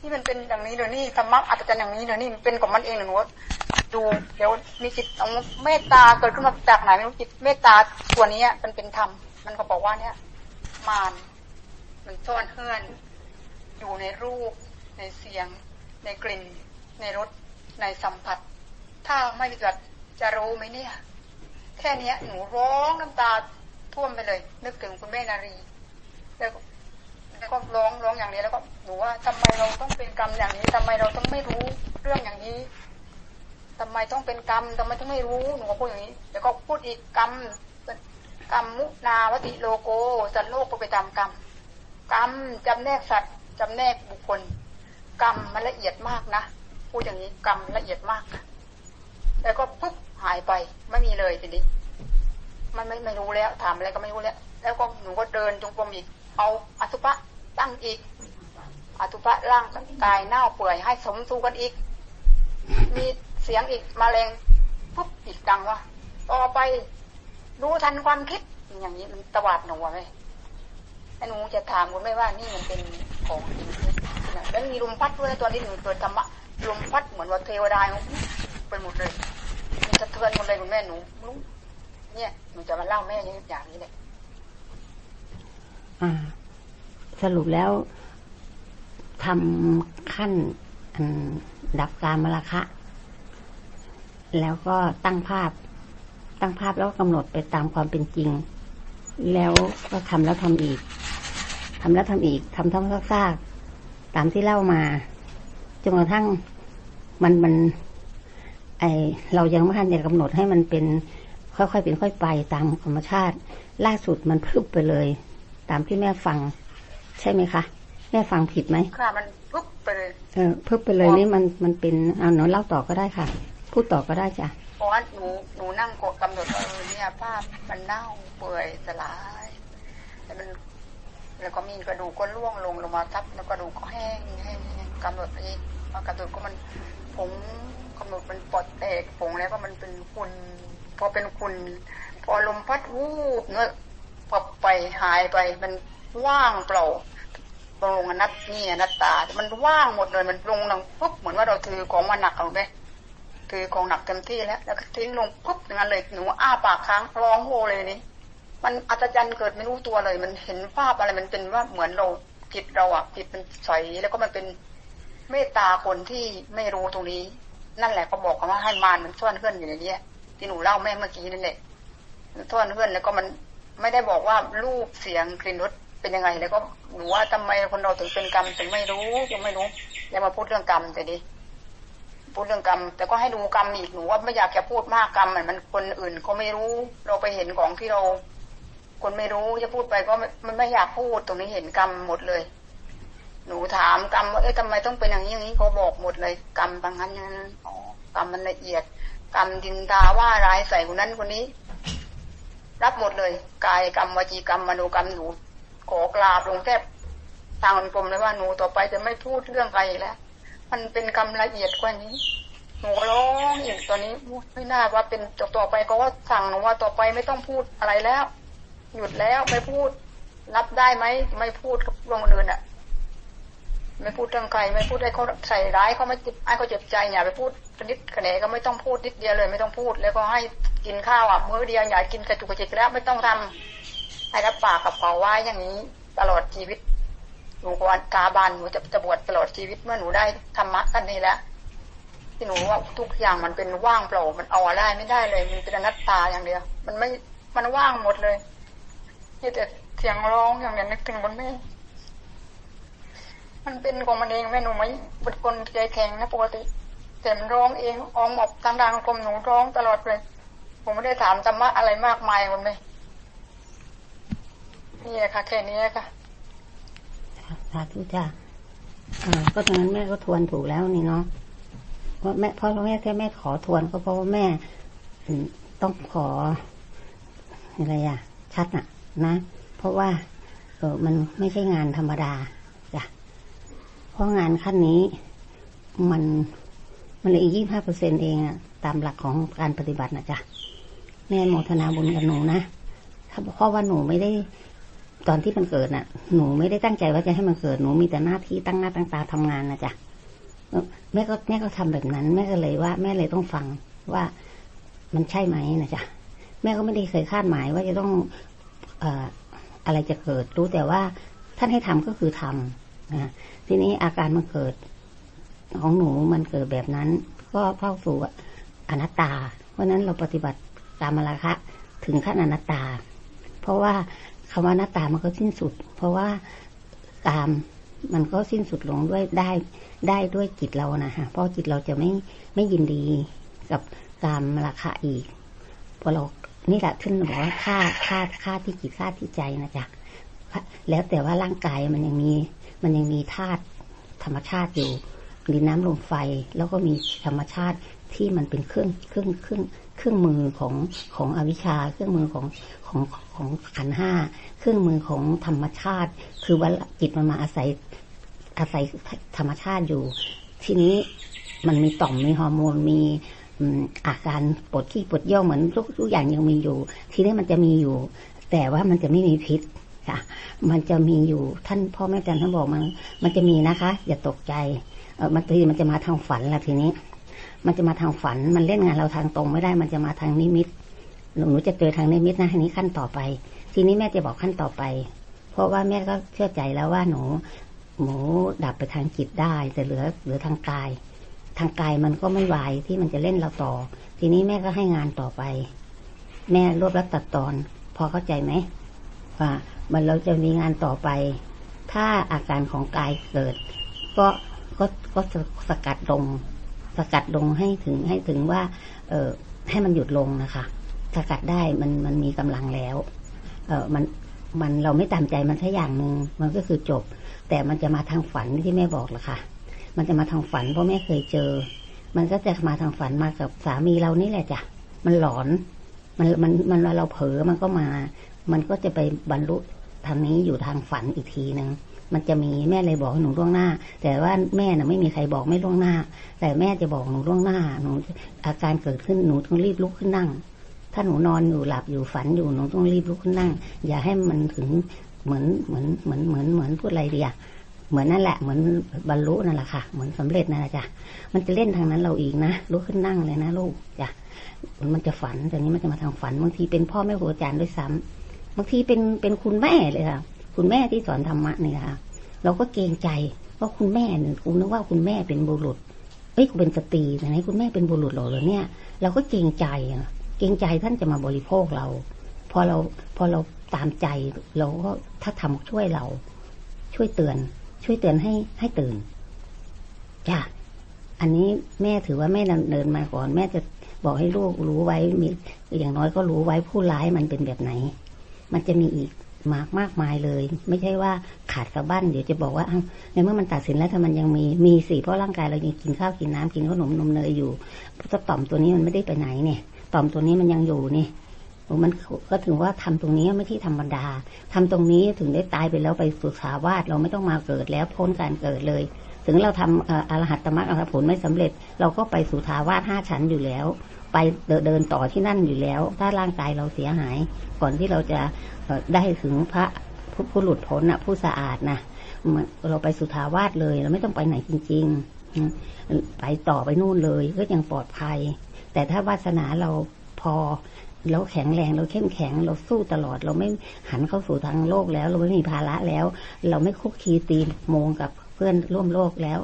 นี่มันเป็นอย่างนี้เดี๋ยวนี่ธรรมะอัตจรรย์อย่างนี้เดี๋ยวนี่มันเป็นของมันเองหนูดูเดี๋ยวมีจิตเอาเมตตาเกิดขึ้นมาจากไหนไม่รู้จิตเมตตาตัวนี้มันเป็นธรรมมันก็บอกว่าเนี่ย มานมันซ่อนเฮือน อยู่ในรูป ในเสียง ในกลิ่น ในรสในสัมผัส ถ้าไม่ปฏิบัติจะรู้ไหมเนี่ย แค่เนี้ย หนูร้องน้ำตาท่วมไปเลย นึกถึงคุณแม่นารี แล้ว แล้วก็ร้องร้องอย่างนี้แล้วก็หนูว่าทำไมเราต้องเป็นกรรมอย่างนี้ทำไมเราต้องไม่รู้เรื่องอย่างนี้ทำไมต้องเป็นกรรมทำไมต้องไม่รู้หนูก็พูดอย่างนี้แล้วก็พูดอีกกรรมกรรมมุนาวติโลโกสัตว์โลกก็ไปตามกรรมกรรมจำแนกสัตว์จำแนกบุคคล กรรมมันละเอียดมากนะพูดอย่างนี้กรรมละเอียดมาก แล้วก็ปุ๊บหายไปไม่มีเลยทีนี้มันไม่ไม่รู้แล้วถามอะไรก็ไม่รู้แล้ว แล้วก็หนูก็เดินจงกรมอีกเอาอสุภะ ตั้งอีกอสุภะร่างกายเน่าเปื่อยให้สมสู่กันอีก มีเสียงอีกมาแรงปุ๊บอีกดังว่าต่อไปรู้ทันความคิด อย่างนี้มันตวาดหนูไหมไอ้หนูจะถามคุณไม่ว่านี่มันเป็นของจริงแล้วมีลมพัดด้วยตัวนี้หนูเกิดธรรมะลมพัดเหมือนว่าเทวดาไปหมดเลยมันสะเทือนหมดเลยคุณแม่หนูรู้เนี่ยหนูจะมาเล่าแม่อย่างนี้เลยอ่า สรุปแล้วทำขั้นดับการมรคะ แล้วก็ตั้งภาพ ตั้งภาพแล้วกำหนดไปตามความเป็นจริง แล้วก็ทำแล้วทำอีกทำแล้วทำอีกทำทั้งซากๆตามที่เล่ามาจนกระทั่งมันมัน ไอเรายังไม่ทันจะกำหนดให้มันเป็น ค่อยๆเป็นค่อยไปตามธรรมชาติ ล่าสุดมันพึบไปเลย ตามที่แม่ฟัง ใช่ไหมคะแม่ฟังผิดไหมค่ะมันพึบไปเลยเออพึบไปเลยนี่มันมันเป็นเอาหนูเล่าต่อก็ได้ค่ะ พูดต่อก็ได้จ้ะเพราะว่าหนูหนูนั่งกดกำหนดว่าเออเนี่ยภาพมันเน่าเปื่อยสลายแล้วมันแล้วก็มีกระดูกก็ร่วงลงลงมาทับแล้วกระดูกก็แห้งแห้งแห้งกำหนดอีกพอกำหนดก็มันผงกำหนดมันปอดแตกผงแล้วก็มันเป็นคุณพอเป็นคุณพอลมพัดวูบเนื้อพอไปหายไปมันว่างเปล่า ลงอนัตนี่อนัตตา มันว่างหมดเลยมันลงลงปุ๊บเหมือนว่าเราถือของมาหนักเอาไหมถือของหนักเต็มที่แล้ว แล้วก็ทิ้งลงปุ๊บอย่างนั้นเลยหนูอ้าปากค้างร้องโฮเลยนี่มันอัศจรรย์เกิดไม่รู้ตัวเลย มันเห็นภาพอะไรมันเป็นว่าเหมือนเราจิตเราอะจิตมันใสแล้วก็มันเป็นเมตตาคนที่ไม่รู้ตรงนี้ นั่นแหละเขาบอกกันว่าให้มารมันซ่อนเพื่อนอยู่ในนี้ที่หนูเล่าแม่เมื่อกี้นั่นแหละมันซ่อนเพื่อนแล้วก็มันไม่ได้บอกว่ารูปเสียงกลิ่นรส เป็นยังไงแล้วก็หนูว่าทำไมคนเราถึงเป็นกรรมถึงไม่รู้ยังไม่รู้ยังมาพูดเรื่องกรรมแต่ดิพูดเรื่องกรรม แต่ก็ให้ดูกรรมอีกหนูว่าไม่อยากจะพูดมากกรรมมันคนอื่นเขาไม่รู้ เราไปเห็นของที่เรา คนไม่รู้จะพูดไปก็มันไม่อยากพูดตรงนี้เห็นกรรมหมดเลย หนูถามกรรมว่าเอ๊ะทำไมต้องเป็นอย่างนี้อย่างนี้เขาบอกหมดเลยกรรมบางนั้นอย่างนั้นอ๋อกรรมมันละเอียด กรรมดินดาว่าร้ายใส่คนนั้นคนนี้ รับหมดเลย กายกรรมวจีกรรมมโนกรรมหนู ขอกราบลงแทบทางกรมเลยว่าหนูต่อไปจะไม่พูดเรื่องใครแล้ว มันเป็นกรรมละเอียดกว่านี้หนูร้องอีกตอนนี้ไม่น่าว่าเป็นจบต่อไปก็ว่าสั่งหนูว่าต่อไปไม่ต้องพูดอะไรแล้ว หยุดแล้วไม่พูด รับได้ไหมไม่พูดกับเรื่องอื่นอะ ไม่พูดเรื่องใครไม่พูดให้เขาใส่ร้ายเขาไม่จิบให้เขาเจ็บใจอย่าไปพูดนิดขนก็ไม่ต้องพูดนิดเดียวเลย ไม่ต้องพูด แล้วก็ให้กินข้าวอะมื้อเดียวอย่ากินกระจุกกระจิกแล้วไม่ต้องทำ ให้รับปากกับเขาไว้อย่างนี้ตลอดชีวิตหนูกวนกาบานหนูจะจะบวชตลอดชีวิตเมื่อหนูได้ธรรมะกันนี้แล้วที่หนูว่าทุกอย่างมันเป็นว่างเปล่ามันเอาอะไรไม่ได้เลย มันเป็นอนัตตาอย่างเดียว มันไม่มันว่างหมดเลยนี่แต่เสียงร้องอย่างเนี้ยนึกถึงบนแม่มันเป็นของมันเองแม่หนูไม่เป็นคนใจแข็งนะปกติแต่มันร้องเองอองหมอบทางดังกลมหนูร้องตลอดเลย ผมไม่ได้ถามธรรมะอะไรมากมายคนเลย นี่แหละค่ะแค่นี้ค่ะสาธุจ้าก็ตรงนั้นแม่ก็ทวนถูกแล้วนี่เนาะเพราะแม่เพราะแม่แค่แม่ขอทวนก็เพราะว่าแม่ต้องขออะไรอะชัดน่ะ นะ เพราะว่าเออมันไม่ใช่งานธรรมดาจ้ะเพราะงานขั้นนี้มันมันเลยอีกยี่ห้าเปอร์เซ็นเองอะตามหลักของการปฏิบัตินะจ๊ะแม่โมทนาบุญกับหนูนะถ้าเพราะว่าหนูไม่ได้ ตอนที่มันเกิดน่ะ หนูไม่ได้ตั้งใจว่าจะให้มันเกิด หนูมีแต่หน้าที่ตั้งหน้าตั้งตาทำงานนะจ๊ะแม่ก็แม่ก็ทำแบบนั้น แม่ก็เลยว่า แม่เลยต้องฟังว่ามันใช่ไหมนะจ๊ะแม่ก็ไม่ได้เคยคาดหมายว่าจะต้องเอ่ออะไรจะเกิด รู้แต่ว่าท่านให้ทำก็คือทำนะทีนี้อาการมันเกิด ของหนูมันเกิดแบบนั้น ก็เข้าสู่อนัตตา เพราะนั้นเราปฏิบัติตามมราคะถึงขั้นอนัตตา เพราะว่า คำว่าอนัตตามันก็สิ้นสุด เพราะว่าตามมันก็สิ้นสุดลงด้วยได้ได้ด้วยจิตเรานะฮะเพราะจิตเราจะไม่ไม่ยินดีกับตามราคาอีกพอเรานี่แหละขึ้นบอกว่าค่าค่าค่าที่จิตค่าที่ใจนะจ๊ะแล้วแต่ว่าร่างกายมันยังมีมันยังมีธาตุธรรมชาติอยู่ดินน้ำลมไฟ แล้วก็มีธรรมชาติที่มันเป็นเครื่องเครื่องเครื่อง เครื่องมือของของอวิชชา เครื่องมือของของของขันห้าเครื่องมือของธรรมชาติ คือว่าจิตมันมาอาศัยอาศัยธรรมชาติอยู่ ทีนี้มันมีต่อมมีฮอร์โมนมีอาการปวดขี้ปวดเยี่ยวเหมือนทุกทุกอย่างยังมีอยู่ ทีนี้มันจะมีอยู่ แต่ว่ามันจะไม่มีพิษค่ะ มันจะมีอยู่ท่านพ่อแม่อาจารย์ท่านบอกมัน มันจะมีนะคะ อย่าตกใจเออมันทีมันจะมาทางฝันละทีนี้ มันจะมาทางฝัน มันเล่นงานเราทางตรงไม่ได้ มันจะมาทางนิมิต หนูจะเจอทางนิมิตนะทีนี้ขั้นต่อไป ทีนี้แม่จะบอกขั้นต่อไป เพราะว่าแม่ก็เชื่อใจแล้วว่าหนูหนูดับไปทางจิตได้ แต่เหลือเหลือทางกาย ทางกายมันก็ไม่ไหวที่มันจะเล่นเราต่อ ทีนี้แม่ก็ให้งานต่อไป แม่รวบรัดตัดตอน พอเข้าใจไหมว่ามันเราจะมีงานต่อไป ถ้าอาการของกายเกิด ก็ก็ก็สกัดลง สกัดลงให้ถึงให้ถึงว่าเออให้มันหยุดลงนะคะ สกัดได้มันมันมีกำลังแล้ว เออมันมันเราไม่ตามใจมันแค่อย่างหนึ่งมันก็คือจบ แต่มันจะมาทางฝันที่แม่บอกละค่ะ มันจะมาทางฝันเพราะแม่เคยเจอ มันก็จะมาทางฝันมากับสามีเรานี่แหละจ้ะมันหลอน มันมันมันเราเผลอมันก็มา มันก็จะไปบรรลุทางนี้อยู่ทางฝันอีกทีหนึ่ง มันจะมีแม่เลยบอกหนูล่วงหน้า แต่ว่าแม่น่ะไม่มีใครบอกไม่ล่วงหน้า แต่แม่จะบอกหนูล่วงหน้าหนูอาการเกิดขึ้นหนูต้องรีบลุกขึ้นนั่ง ถ้าหนูนอนอยู่หลับอยู่ฝันอยู่หนูต้องรีบลุกขึ้นนั่ง อย่าให้มันถึงเหมือนเหมือนเหมือนเหมือนเหมือนพูดอะไรเดียเหมือนนั่นแหละเหมือนบรรลุนั่นแหละค่ะ เหมือนสำเร็จนั่นแหละจ้ะมันจะเล่นทางนั้นเราอีกนะลุกขึ้นนั่งเลยนะลูกจ้ะมันจะฝันแต่นี้มันจะมาทางฝันบางทีเป็นพ่อแม่ครูอาจารย์ด้วยซ้ำบางทีเป็นเป็นคุณแม่เลยค่ะ คุณแม่ที่สอนธรรมะนี่ค่ะเราก็เกรงใจว่าคุณแม่เนี่ยคุณนึกว่าคุณแม่เป็นบุรุษเอ้ยคุณเป็นสตรีแต่ไหนคุณแม่เป็นบุรุษหรอเนี่ย เราก็เกรงใจเกรงใจท่านจะมาบริโภคเรา พอเราพอเราตามใจเราก็ถ้าทำช่วยเรา ช่วยเตือน ช่วยเตือนให้ให้ตื่นจ้ะอันนี้แม่ถือว่าแม่เดินมาก่อน แม่จะบอกให้ลูกรู้ไว้มีอย่างน้อยก็รู้ไว้ผู้ร้ายมันเป็นแบบไหน มันจะมีอีก มากมากมายเลย ไม่ใช่ว่าขาดสะบั้นเดี๋ยวจะบอกว่าในเมื่อมันตัดสินแล้วถ้ามันยังมีมีสิเพราะร่างกายเรายังกินข้าวกินน้ำกินขนมนมเนยอยู่เพราะต่อมตัวนี้มันไม่ได้ไปไหนเนี่ยต่อมตัวนี้มันยังอยู่นี่มันก็ถึงว่าทำตรงนี้ไม่ที่ธรรมดาทำตรงนี้ถึงได้ตายไปแล้วไปสุสาวาสเราไม่ต้องมาเกิดแล้วพ้นการเกิดเลย ถึงเราทำอรหัตตมรรคผลไม่สำเร็จ เราก็ไปสู่ทาวาสห้าชั้นอยู่แล้ว ไปเดินต่อที่นั่นอยู่แล้ว ถ้าร่างกายเราเสียหาย ก่อนที่เราจะได้ถึงพระผู้หลุดพ้นนะผู้สะอาดนะเราไปสุทาวาสเลย เราไม่ต้องไปไหนจริง ๆ ไปต่อไปนู่นเลยก็ยังปลอดภัย แต่ถ้าวาสนาเราพอเราแข็งแรงเราเข้มแข็งเราสู้ตลอด เราไม่หันเข้าสู่ทางโลกแล้ว เราไม่มีภาระแล้ว เราไม่คุกคีตีโมงกับเพื่อนร่วมโลกแล้ว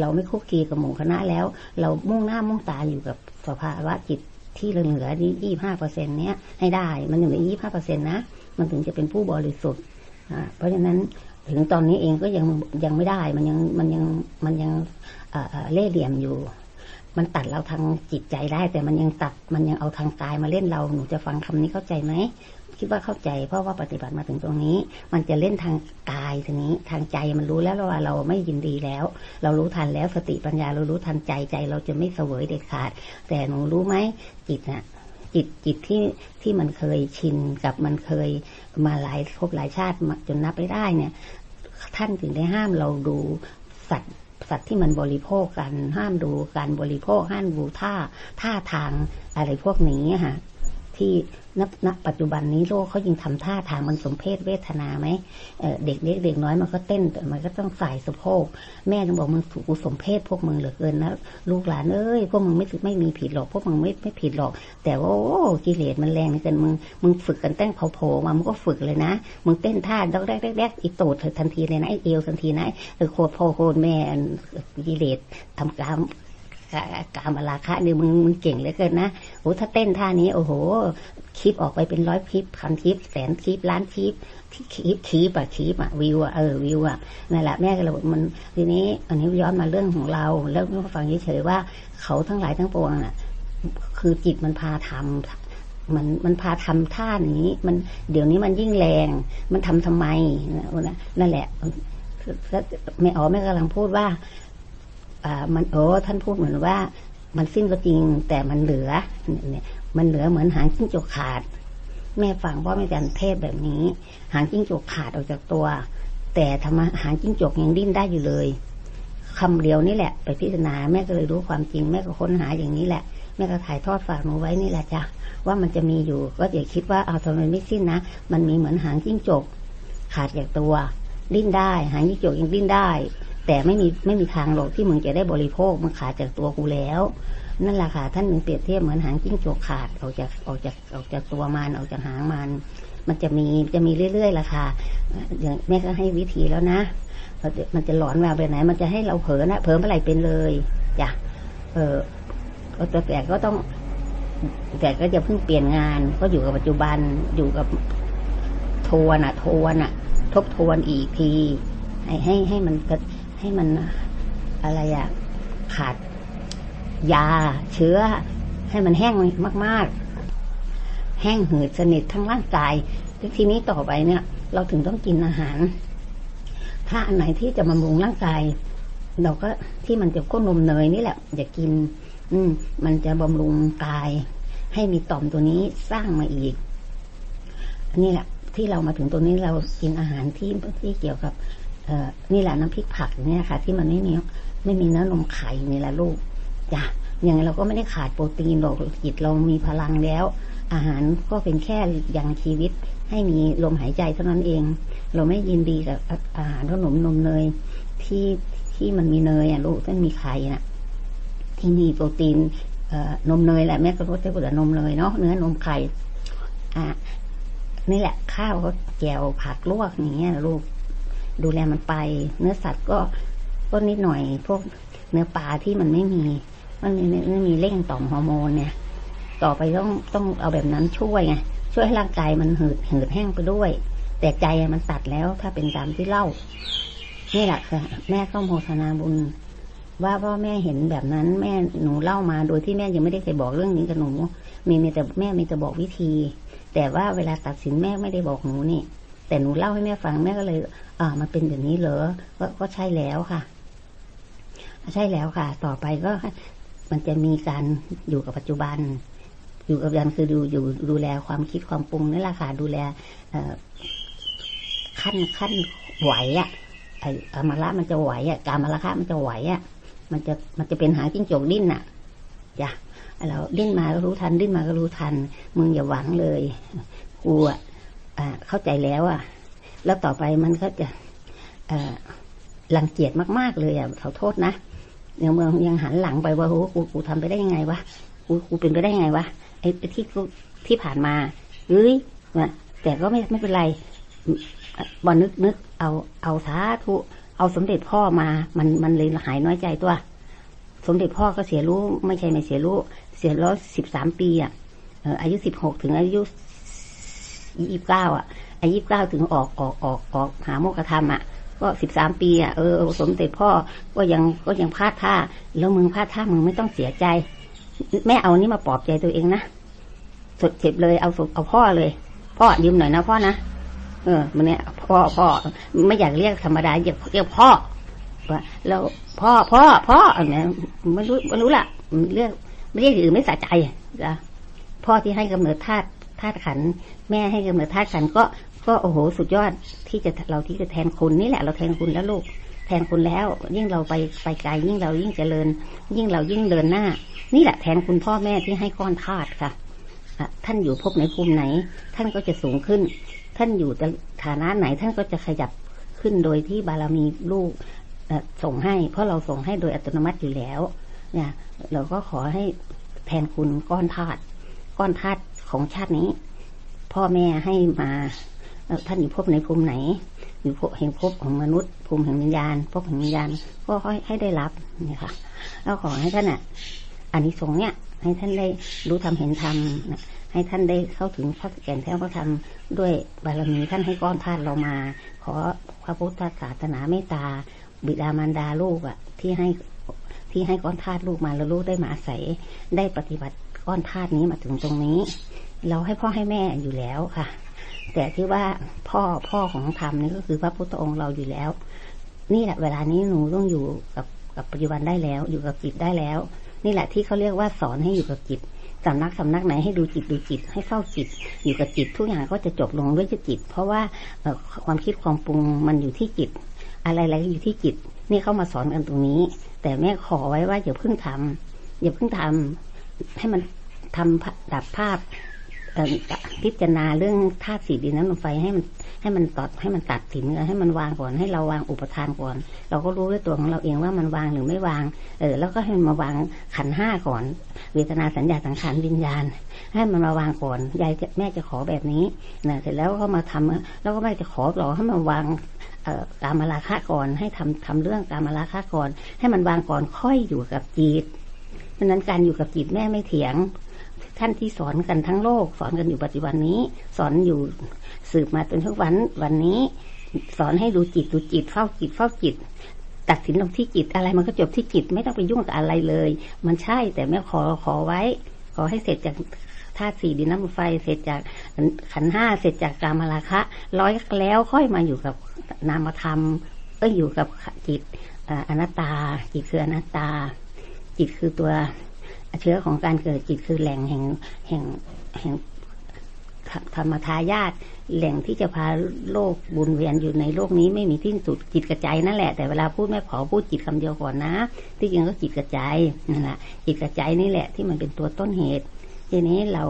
เราไม่คุกคีกับหมู่คณะแล้ว เรามุ่งหน้ามุ่งตาอยู่กับ สภาวะจิตที่เหลือนี้ยี่ห้าเปอร์เซ็นเนี้ยให้ได้ มันอยู่ในยี่ห้าเปอร์เซ็นต์นะ มันถึงจะเป็นผู้บริสุทธิ์เพราะฉะนั้นถึงตอนนี้เองก็ยังยังไม่ได้ มันยังมันยังมันยังเล่เหลี่ยมอยู่ มันตัดเราทางจิตใจได้ แต่มันยังตัดมันยังเอาทางกายมาเล่นเราหนูจะฟังคำนี้เข้าใจไหม คิดว่าเข้าใจ เพราะว่าปฏิบัติมาถึงตรงนี้ มันจะเล่นทางกายทีนี้ทางใจมันรู้แล้วว่าเราไม่ยินดีแล้ว เรารู้ทันแล้วสติปัญญาเรารู้ทันใจใจ เราจะไม่เสวยเด็ดขาด แต่หนูรู้ไหมจิตน่ะจิตจิตที่ที่มันเคยชินกับมันเคยมาหลายพบหลายชาติจนนับไม่ได้เนี่ย ท่านถึงได้ห้ามเราดูสัตว์สัตว์ที่มันบริโภคกันห้ามดูการบริโภคห้ามดูท่าท่าทางอะไรพวกนี้ค่ะ ที่ณปัจจุบันนี้โลกเขายิงทำท่าทางมันสมเพศเวทนาไหมเเด็กเล็กเด็กน้อยมันก็เต้นแต่มันก็ต้องใส่สะโพกแม่ต้องบอกมึงถูกสมเพศพวกมึงเหลือเกินนะลูกหลานเอ้ยพวกมึงไม่ไม่มีผิดหรอกพวกมึงไม่ไม่ผิดหรอก แต่ว่าโอ้กิเลสมันแรงเกินมึงมึงฝึกกันเต้นเผาโผมามึงก็ฝึกเลยนะมึงเต้นท่าดอกแรกแรกอีโตดทันทีเลยนะไอเอวทันทีนะเออโคตรพ่อโคตรแม่กิเลสทำการ การมาราคะเนี่ยมึงมึงเก่งเหลือเกินนะโอ้ถ้าเต้นท่านี้ โอ้โหคลิปออกไปเป็นร้อยคลิปพันคลิป แสนคลิปล้านคลิปที่คลิปคลิปอะคลิปอะวิวอะเออวิวอะนั่นแหละแม่ก็เลยมันทีนี้ อันนี้ย้อนมาเรื่องของเรา แล้วก็ฟังเฉยๆว่าเขาทั้งหลายทั้งปวงน่ะ คือจิตมันพาทำมันมันพาทำท่านี้ มันเดี๋ยวนี้มันยิ่งแรง มันทำทำไมนั่นแหละแม่อ๋อแม่กำลังพูดว่า มันโอ้ท่านพูดเหมือนว่า มันสิ้นก็จริง แต่มันเหลือเนี่ยมันเหลือเหมือนหางจิ้งจกขาด แม่ฟังพ่อแม่จันเทศแบบนี้ หางจิ้งจกขาดออกจากตัว แต่ทำไมหางจิ้งจกยังดิ้นได้อยู่เลยคำเดียวนี่แหละ ไปพิจารณาแม่ก็เลยรู้ความจริงแม่ก็ค้นหาอย่างนี้แหละแม่ก็ถ่ายทอดฝากหนูไว้นี่แหละจ้ะว่ามันจะมีอยู่ ก็อย่าคิดว่าเอาทำไมไม่สิ้นนะมันมีเหมือนหางจิ้งจก ขาดจากตัว ดิ้นได้ หางจิ้งจกยังดิ้นได้ แต่ไม่มีไม่มีทางหรอกที่มึงจะได้บริโภคมันขาดจากตัวกูแล้ว นั่นแหละค่ะท่านมึงเปรียบเทียบเหมือนหางจิ้งจกขาดออกจากออกจากออกจากตัวมันออกจากหางมัน มันจะมีจะมีเรื่อยๆล่ะค่ะอย่างแม่ก็ให้วิธีแล้วนะมันจะหลอนแววไปไหน มันจะให้เราเผลอนะเผลอเมื่อไหร่เป็นเลยจ้ะเออแต่ก็ต้อง แต่ก็จะเพิ่งเปลี่ยนงาน ก็อยู่กับปัจจุบันอยู่กับทวนอะ ทวนอะ ทบทวนอีกที ให้ให้ให้มัน ให้มันอะไรอะขาด ยา เชื้อ ให้มันแห้งมาก ๆ แห้งหืดสนิททั้งร่างกายทีนี้ต่อไปเนี่ย เราถึงต้องกินอาหาร ถ้าอันไหนที่จะบำรุงร่างกาย เราก็ที่มันจะก้นนมเนยนี่แหละ อย่ากิน อืม มันจะบำรุงกาย ให้มีต่อมตัวนี้สร้างมาอีกนี่แหละที่เรามาถึงตัวนี้เรากินอาหารที่ที่เกี่ยวกับ นี่แหละน้ำพริกผักเนี่ยค่ะ ที่มันไม่มีไม่มีเนื้อนมไข่นี่แหละลูกจ้ะอย่างเราก็ไม่ได้ขาดโปรตีนหรอกจิตเรามีพลังแล้ว อาหารก็เป็นแค่ยังชีวิต ให้มีลมหายใจเท่านั้นเอง เราไม่ยินดีกับอาหารขนมนมเนยที่ที่มันมีเนยอะลูกที่มีไข่น่ะ ที่มีโปรตีนนมเนยแหละแม่ก็รู้ใช้เปลือกนมเนยเนาะเนื้อนมไข่อะนี่แหละข้าวแกวผักลวกอย่างเงี้ยลูก ดูแลมันไป เนื้อสัตว์ก็ก็นิดหน่อย พวกเนื้อปลาที่มันไม่มีมันไม่ไม่มีเร่งต่อมฮอร์โมนเนี่ย ต่อไปต้องต้องเอาแบบนั้นช่วยไงช่วยให้ร่างกายมันหืดหืดแห้งไปด้วย แต่ใจมันตัดแล้วถ้าเป็นตามที่เล่า นี่แหละค่ะแม่ก็โมทนาบุญ ว่าพ่อแม่เห็นแบบนั้น แม่หนูเล่ามาโดยที่แม่ยังไม่ได้เคยบอกเรื่องนี้กับหนูมีมีแต่แม่มีแต่บอกวิธี แต่ว่าเวลาตัดสินแม่ไม่ได้บอกหนูนี่ แต่หนูเล่าให้แม่ฟังแม่ก็เลยอ่ามันเป็นแบบนี้เหรอก็ก็ใช่แล้วค่ะ ใช่แล้วค่ะ ต่อไปก็มันจะมีการอยู่กับปัจจุบัน อยู่กับยันคือดูอยู่ดูแลความคิดความปรุงนี่แหละค่ะดูแลขั้นขั้นไหวอะไอ้อมละมันจะไหวอะการมละคะมันจะไหวอะมันจะมันจะเป็นหางจิ้งจกดิ้นอะจ้ะเราดิ้นมาก็รู้ทันดิ้นมาก็รู้ทัน มึงอย่าหวังเลยกูอะ เข้าใจแล้วอะ แล้วต่อไปมันก็จะรังเกียจมากๆเลยอะเขาโทษนะยังเมืองยังหันหลังไปว่าโอ้กูกูทำไปได้ยังไงวะกูกูเป็นไปได้ยังไงวะไอ้ที่ที่ผ่านมาเฮ้ยนะแต่ก็ไม่ไม่เป็นไรบอนึกนึกเอาเอาสาธุเอาสมเด็จพ่อมา มันมันเลยหายน้อยใจตัว สมเด็จพ่อก็เสียรู้ ไม่ใช่ไม่เสียรู้ เสียร้อยสิบสามปีอะอายุสิบหกถึงอายุ ยี่สิบเก้าอะอายุเก้าถึงออกออกออกออกหาโมกธรรมอะก็สิบสามปีอะเออสมเด็จพ่อก็ยังก็ยังพลาดท่า แล้วมึงพลาดท่ามึงไม่ต้องเสียใจ แม่เอานี่มาปลอบใจตัวเองนะสดเจ็บเลยเอาเอาพ่อเลย พ่อยืมหน่อยนะพ่อนะเออมันเนี่ยพ่อพ่อไม่อยากเรียกธรรมดาอยากเรียกพ่อแล้วพ่อพ่อพ่อเนี่ยไม่รู้ไม่รู้ละเรียกไม่เรียกอื่นไม่สะใจจ้ะพ่อที่ให้กำเนิดธาตุธาตุขัน แม่ให้กำเนิดธาตุขันก็ก็โอ้โหสุดยอดที่จะเราที่จะแทนคุณนี่แหละ เราแทนคุณแล้วลูกแทนคุณแล้ว ยิ่งเราไปไปไกลยิ่งเรายิ่งเจริญ ยิ่งเรายิ่งเดินหน้า นี่แหละแทนคุณพ่อแม่ที่ให้ก้อนธาตุค่ะท่านอยู่พบในภูมิไหน ท่านก็จะสูงขึ้น ท่านอยู่ฐานะไหนท่านก็จะขยับขึ้นโดยที่บารมีลูกส่งให้ เพราะเราส่งให้โดยอัตโนมัติอยู่แล้วเนี่ยเราก็ขอให้แทนคุณก้อนธาตุก้อนธาตุของชาตินี้ พ่อแม่ให้มาท่านอยู่พบในภูมิไหน อยู่พบแห่งพบของมนุษย์ ภูมิแห่งวิญญาณพบแห่งวิญญาณก็ให้ให้ได้รับนี่ค่ะแล้วขอให้ท่านอะอันนี้สงเนี่ย ให้ท่านได้รู้ทำเห็นทำให้ท่านได้เข้าถึงพระแก่นแท้พระธรรมด้วยบารมีท่านให้ก้อนธาตุเรามา ขอพระพุทธศาสนาเมตตา บิดามารดาลูกอะ ที่ให้ที่ให้ก้อนธาตุลูกมาแล้วลูกได้มาอาศัยได้ปฏิบัติก้อนธาตุนี้มาถึงตรงนี้ เราให้พ่อให้แม่อยู่แล้วค่ะ แต่ที่ว่าพ่อพ่อของธรรมนี่ก็คือพระพุทธองค์เราอยู่แล้ว นี่แหละ เวลานี้หนูต้องอยู่กับกับปัจจุบันได้แล้ว อยู่กับจิตได้แล้ว นี่แหละที่เขาเรียกว่าสอนให้อยู่กับจิตสำนักสำนักไหนให้ดูจิตดูจิตให้เข้าจิต อยู่กับจิตทุกอย่างก็จะจบลงด้วยจิต เพราะว่าความคิดความปรุงมันอยู่ที่จิต อะไรๆอยู่ที่จิต นี่เข้ามาสอนกันตรงนี้ แต่แม่ขอไว้ว่าอย่าเพิ่งทำอย่าเพิ่งทำให้มันทำดับภาพ พิจารณาเรื่องธาตุสีดินน้ำลมไฟให้มันให้มันตัดให้มันตัดสินให้มันวางก่อนให้เราวางอุปทานก่อน เราก็รู้ด้วยตัวของเราเองว่ามันวางหรือไม่วาง เออ แล้วก็ให้มันมาวางขันห้าก่อน เวทนาสัญญาสังขารวิญญาณ ให้มันมาวางก่อนยายแม่จะขอแบบนี้นะเสร็จแล้วก็มาทำแล้วก็แม่จะขอหรอให้มันวางกามาราคะก่อน ให้ทำทำเรื่องกามาราคะก่อน ให้มันวางก่อนค่อยอยู่กับจิตเพราะนั้นการอยู่กับจิตแม่ไม่เถียง ท่านที่สอนกันทั้งโลก สอนกันอยู่ปัจจุบันนี้ สอนอยู่สืบมาจนทุกวันวันนี้ สอนให้ดูจิตดูจิตเฝ้าจิตเฝ้าจิต ตัดสินลงที่จิตอะไรมันก็จบที่จิตไม่ต้องไปยุ่งกับอะไรเลย มันใช่แต่แม่ขอขอไว้ ขอให้เสร็จจากธาตุสี่ดินน้ำไฟเสร็จจากขันห้าเสร็จจากกามราคะ ร้อยแล้วค่อยมาอยู่กับนามธรรมก็อยู่กับจิตอนัตตา จิตคืออนัตตา จิตคือตัว เชื้อของการเกิดจิตคือแหล่งแห่งแห่งแห่งธรรมทายาทแหล่งที่จะพาโลกบุญเวียนอยู่ในโลกนี้ไม่มีที่สุดจิตกระจายนั่นแหละแต่เวลาพูดแม่ขอพูดจิตคำเดียวก่อนนะ ที่จริงก็จิตกระจายนั่นแหละจิตกระจายนี่แหละ ที่มันเป็นตัวต้นเหตุทีนี้เรา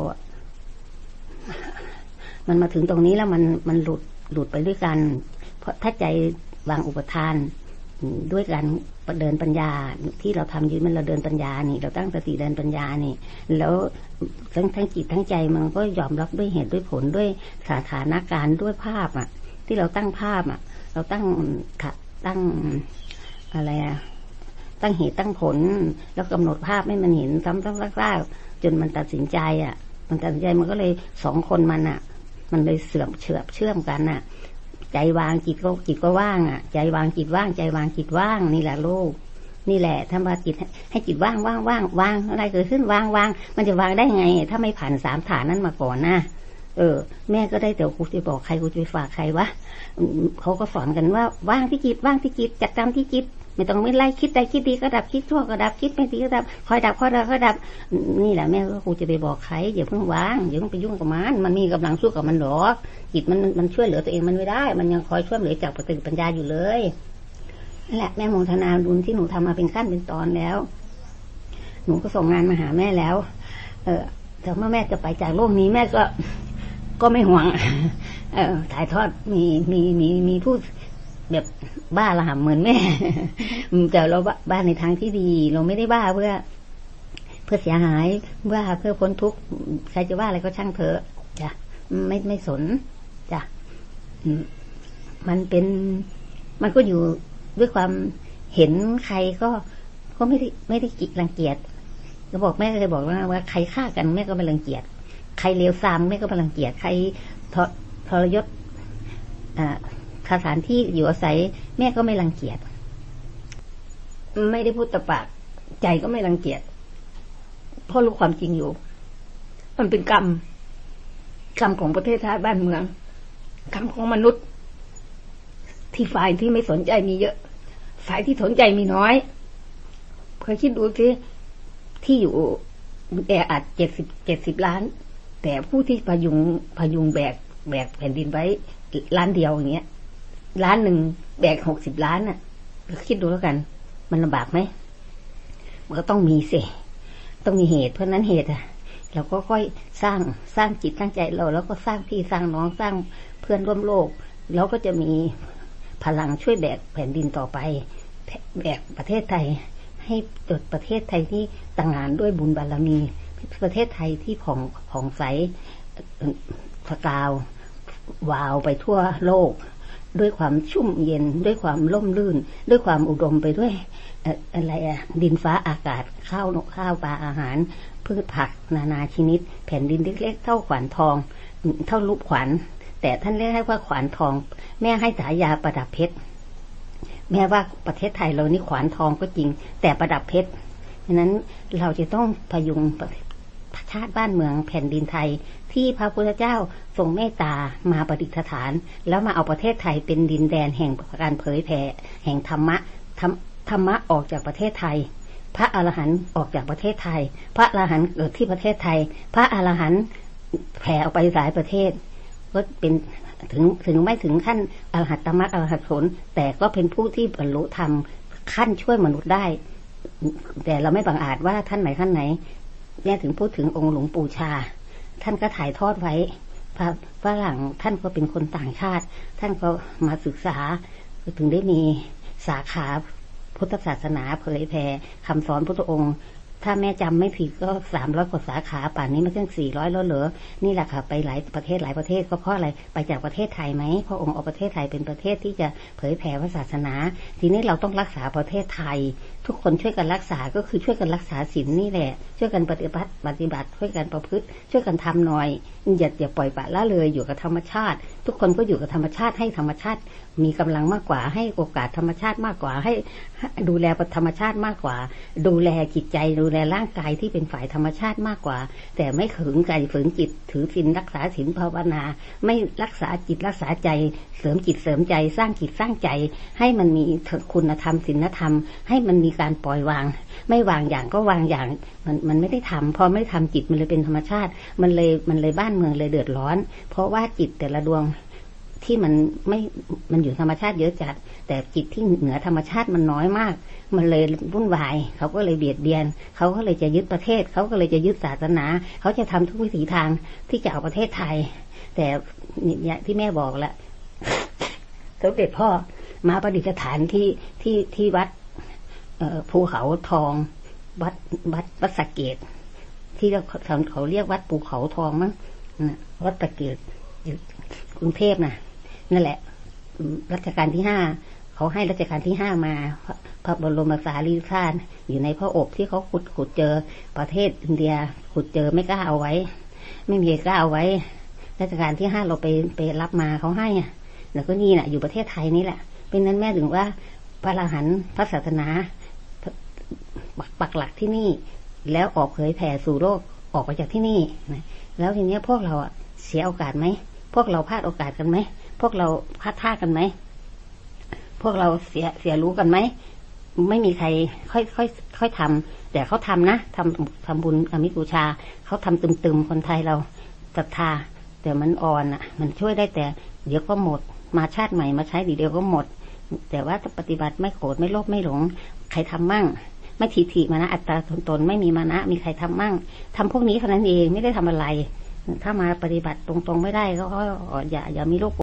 มันมาถึงตรงนี้แล้วมันมันหลุดหลุดไปด้วยกัน เพราะถ้าใจวางอุปทานด้วยการ เดินปัญญาที่เราทำอยู่มันเราเดินปัญญานี่ เราตั้งสติเดินปัญญานี่ แล้วทั้งทั้งจิตทั้งใจมันก็ยอมรับด้วยเหตุด้วยผลด้วยสถานการณ์ด้วยภาพอะ ที่เราตั้งภาพอะ เราตั้งตั้งอะไรอะตั้งเหตุตั้งผล แล้วกำหนดภาพให้มันเห็นซ้ำๆซากๆจนมันตัดสินใจอะ มันตัดสินใจมันก็เลยสองคนมันอะ มันเลยเสื่อมเฉือบเชื่อมกันอะ ใจวางจิตก็จิตก็ว่างอะ ใจวางจิตว่าง ใจวางจิตว่างนี่แหละลูกนี่แหละถ้าว่าจิตให้จิตว่างว่างว่างว่างอะไรเกิดขึ้นว่างว่างมันจะวางได้ไง ถ้าไม่ผ่านสามฐานนั้นมาก่อนนะเออ แม่ก็ได้แต่ครูจะบอกใครครูจะฝากใครวะเขาก็สอนกันว่าว่างที่จิตว่างที่จิตจัดจำที่จิต ไม่ต้องไม่ไล่คิดใดคิดดีก็ดับคิดชั่วก็ดับคิดไม่ดีก็ดับคอยดับคอยดับคอยดับ นี่แหละแม่ก็ครูจะไปบอกใครอย่าเพิ่งวางอย่าเพิ่งไปยุ่งกับมันมันมีกำลังสู้กับมันหรอกจิตมันมันช่วยเหลือตัวเองมันไม่ได้ มันยังคอยช่วยเหลือจากปฏิปัญญาอยู่เลยนั่นแหละแม่โมทนาดุลที่หนูทำมาเป็นขั้นเป็นตอนแล้ว หนูก็ส่งงานมาหาแม่แล้ว เออแต่เมื่อแม่จะไปจากโลกนี้แม่ก็ก็ไม่ห่วง เออถ่ายทอดมีมีมีมีผู้ แบบบ้าละห่ำเหมือนแม่แต่เราบ้าในทางที่ดี เราไม่ได้บ้าเพื่อ เพื่อเสียหายบ้าเพื่อพ้นทุกข์ใครจะว่าอะไรก็ช่างเถอะจ้ะไม่ไม่สนจ้ะมันเป็นมันก็อยู่ด้วยความเห็นใครก็ก็ไม่ได้ไม่ได้กิรังเกียจก็บอกแม่เคยบอกว่าว่าใครฆ่ากันแม่ก็ไม่รังเกียจใครเลวซามแม่ก็ไม่รังเกียจใครทรยศอ่า ถานที่อยู่อาศัย แม่ก็ไม่รังเกียจ ไม่ได้พูดตะปากใจก็ไม่รังเกียจเพราะรู้ความจริงอยู่ มันเป็นกรรม กรรมของประเทศชาติบ้านเมืองกรรมของมนุษย์ ที่ฝ่ายที่ไม่สนใจมีเยอะ ฝ่ายที่สนใจมีน้อยเคยคิดดูสิที่อยู่แออัดเจ็ดสิบเจ็ดสิบล้าน แต่ผู้ที่พยุงพยุงแบกแบกแผ่นดินไว้ล้านเดียวอย่างเงี้ย ล้านหนึ่งแบกหกสิบล้านน่ะคิดดูแล้วกัน มันลำบากไหมมันก็ต้องมีสิต้องมีเหตุ เพราะนั้นเหตุอะเราก็ค่อยสร้างสร้างจิตสร้างใจเรา แล้วก็สร้างพี่สร้างน้องสร้างเพื่อนร่วมโลก เราก็จะมีพลังช่วยแบกแผ่นดินต่อไป แบกประเทศไทย ให้จดประเทศไทยที่ต่างงานด้วยบุญบารรมี ประเทศไทยที่ผ่องผ่องใสสกาววาวไปทั่วโลก ด้วยความชุ่มเย็นด้วยความร่มรื่น ด้วยความอุดมไปด้วยอะไรอะดินฟ้าอากาศข้าวนกข้าวปลาอาหาร พืชผัก นานาชนิด แผ่นดินเล็กๆเท่าขวานทอง เท่าลูกขวัญแต่ท่านเรียกว่าขวานทอง แม่ให้ฉายาประดับเพชรแม้ว่าประเทศไทยเรานี่ขวานทองก็จริง แต่ประดับเพชรฉะนั้นเราจะต้องพยุงชาติบ้านเมืองแผ่นดินไทย ที่พระพุทธเจ้าทรงเมตตามาประดิษฐาน แล้วมาเอาประเทศไทยเป็นดินแดนแห่งการเผยแผ่แห่งธรรมะธรรมะออกจากประเทศไทย พระอรหันต์ออกจากประเทศไทย พระอรหันต์เกิดที่ประเทศไทย พระอรหันต์แผ่ออกไปหลายประเทศก็เป็นถึงถึงไม่ถึงขั้นอรหัตตมรรคอรหัตผลแต่ก็เป็นผู้ที่บรรลุธรรมขั้นช่วยมนุษย์ได้ แต่เราไม่บังอาจว่าท่านไหนท่านไหนแม่ถึงพูดถึงองค์หลวงปู่ชา ท่านก็ถ่ายทอดไว้พระฝรั่งท่านก็เป็นคนต่างชาติ ท่านก็มาศึกษาถึงได้มีสาขาพุทธศาสนาเผยแผ่คำสอนพระองค์ ถ้าแม่จำไม่ผิดก็สามร้อยกว่าสาขาป่านนี้มันเพิ่งสี่ร้อยแล้วเหรอนี่แหละค่ะไปหลายประเทศหลายประเทศก็เพราะอะไรไปจากประเทศไทยไหมเพราะองค์เอาประเทศไทยเป็นประเทศที่จะเผยแผ่ศาสนา ทีนี้เราต้องรักษาประเทศไทย ทุกคนช่วยกันรักษาก็คือช่วยกันรักษาศีลนี่แหละ ช่วยกันปฏิบัติปฏิบัติช่วยกันประพฤติ ช่วยกันทำหน่อยอย่าอย่าปล่อยปละละเลยอยู่กับธรรมชาติ ทุกคนก็อยู่กับธรรมชาติให้ธรรมชาติมีกำลังมากกว่า ให้โอกาสธรรมชาติมากกว่า ให้ดูแลธรรมชาติมากกว่า ดูแลจิตใจดูแลร่างกายที่เป็นฝ่ายธรรมชาติมากกว่า แต่ไม่ขืนใจฝืนจิต ถือศีลรักษาศีลภาวนา ไม่รักษาจิตรักษาใจ เสริมจิตเสริมใจ สร้างจิตสร้างใจ ให้มันมีคุณธรรมศีลธรรม ให้มันมีการปล่อยวาง ไม่วางอย่างก็วางอย่าง มันมันไม่ได้ทำพอไม่ทำจิตมันเลยเป็นธรรมชาติ มันเลยมันเลยบ้านเมืองเลยเดือดร้อน เพราะว่าจิตแต่ละดวง ที่มันไม่มันอยู่ธรรมชาติเยอะจัด แต่จิตที่เหนือธรรมชาติมันน้อยมาก มันเลยวุ่นวายเขาก็เลยเบียดเบียน เขาก็เลยจะยึดประเทศ เขาก็เลยจะยึดศาสนา เขาจะทำทุกวิถีทางที่จะเอาประเทศไทย แต่เนี่ยที่แม่บอกละสมเด็จพ่อมาประดิษฐานที่ที่ที่วัดภูเขาทอง วัดวัดวัดสกเกตที่เขาเขาเรียกวัดภูเขาทองมั้งวัดสกเกตกรุงเทพนะ นั่นแหละ รัชกาลที่ห้าเขาให้รัชกาลที่ห้ามาพระบรมสารีริกธาตุอยู่ในพระอบที่เขาขุดขุดเจอประเทศอินเดียขุดเจอไม่กล้าเอาไว้ ไม่มีกล้าเอาไว้รัชกาลที่ห้าเราไปไปรับมาเขาให้อะแล้วก็นี่แหละอยู่ประเทศไทยนี่แหละเป็นนั้นแม่ถึงว่าพระอรหันต์พระศาสนาปักหลักที่นี่ แล้วออกเผยแผ่สู่โลกออกไปจากที่นี่นะแล้วทีนี้พวกเราอะเสียโอกาสไหมพวกเราพลาดโอกาสกันไหม พวกเราพลาดท่ากันไหม พวกเราเสียเสียรู้กันไหม ไม่มีใครค่อยค่อยค่อยทำแต่เขาทำนะทำทำบุญอมิบูชา เขาทำตึมๆคนไทยเราศรัทธา แต่มันอ่อนอะ มันช่วยได้แต่ เดี๋ยวก็หมด มาชาติใหม่มาใช้ดีเดียวก็หมด แต่ว่าถ้าปฏิบัติไม่โกรธไม่โลภไม่หลง ใครทำมั่งไม่ทีทีมานะอัตตาตนตนไม่มีมานะ มีใครทำมั่งทำพวกนี้เท่านั้นเองไม่ได้ทำอะไร ถ้ามาปฏิบัติตรงๆไม่ได้ก็อย่าอย่ามีโรค